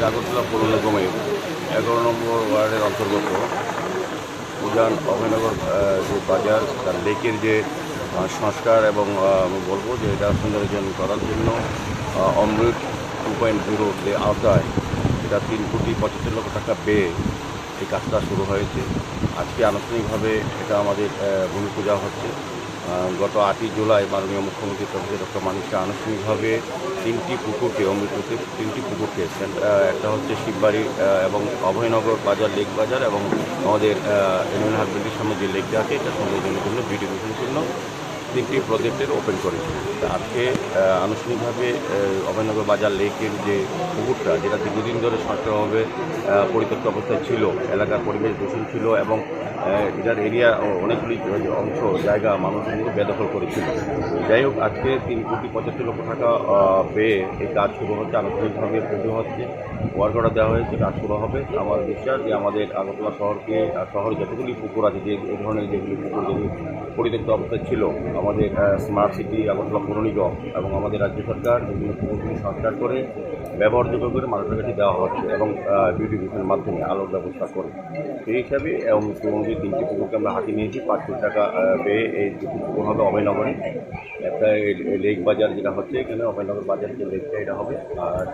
আমাদের আগরতলা পৌর নিগমের এগারো নম্বর ওয়ার্ডের অন্তর্গত। উজান অভয়নগর যে বাজার, তার লেকের যে সংস্কার এবং আমি বলব যে এটা সৌন্দর্যায়ন করার জন্য অমৃত টু পয়েন্ট জিরো যে আওতায় এটা তিন কোটি পঁচাত্তর লক্ষ টাকা ব্যয়ে এই কাজটা শুরু হয়েছে। আজকে আনুষ্ঠানিকভাবে এটা আমাদের ভূমি পূজা হচ্ছে। গত আটই জুলাই মাননীয় মুখ্যমন্ত্রী তরফে ডক্টর মানুষকে আনুষ্ঠানিকভাবে তিনটি পুকুরকে, অমৃততে তিনটি পুকুরকে একটা হচ্ছে শিববাড়ি এবং অভয়নগর বাজার, লেক বাজার এবং আমাদের এনিমেল হাসপাতালের সামনে যে লেকটা আছে, এটা সৌন্দর্যের জন্য বিউটিফিকেশনের জন্য তিনটি প্রজেক্টের ওপেন করেছে। আজকে আনুষ্ঠানিকভাবে অভয়নগর বাজার লেকের যে পুকুরটা, যেটা দীর্ঘদিন ধরে সরকারভাবে পরিত্যক্ত অবস্থায় ছিল, এলাকার পরিবেশ দূষণ ছিল এবং এটার এরিয়া অনেকগুলি অংশ, জায়গা মানুষ কিন্তু বেদখল করেছিল। যাই হোক, আজকে তিন কোটি পঁচাত্তর লক্ষ টাকা পেয়ে এই কাজ শুরু হচ্ছে, আনুষ্ঠানিকভাবে পুজো হচ্ছে। ওয়ার্ক অর্ডার দেওয়া হয়েছে, কাজ শুরু হবে। আমার বিশ্বাস যে আমাদের আগরতলা শহরকে, শহরে যতগুলি পুকুর আছে, যে ধরনের যেগুলি পুকুর, যেগুলি পরিত্যক্ত অবস্থায় ছিল আমাদের স্মার্ট সিটি আগরতলা পৌর নিগম এবং আমাদের রাজ্য সরকার বিভিন্ন পুকুরগুলি সংস্কার করে ব্যবহারযোগ্য করে মানুষের কাছে দেওয়া হচ্ছে এবং বিউটিফিকেশনের মাধ্যমে আলোর ব্যবস্থা করে সেই হিসাবে, এবং মুখ্যমন্ত্রী তিনটি পুকুরকে আমরা হাতে নিয়েছি, পাঁচ কোটি টাকা ব্যয়ে এই দুটি পুকুর হবে অভয়নগরে। একটা লেক বাজার যেটা হচ্ছে এখানে, অভয়নগর বাজার যে লেকটা, এটা হবে। আর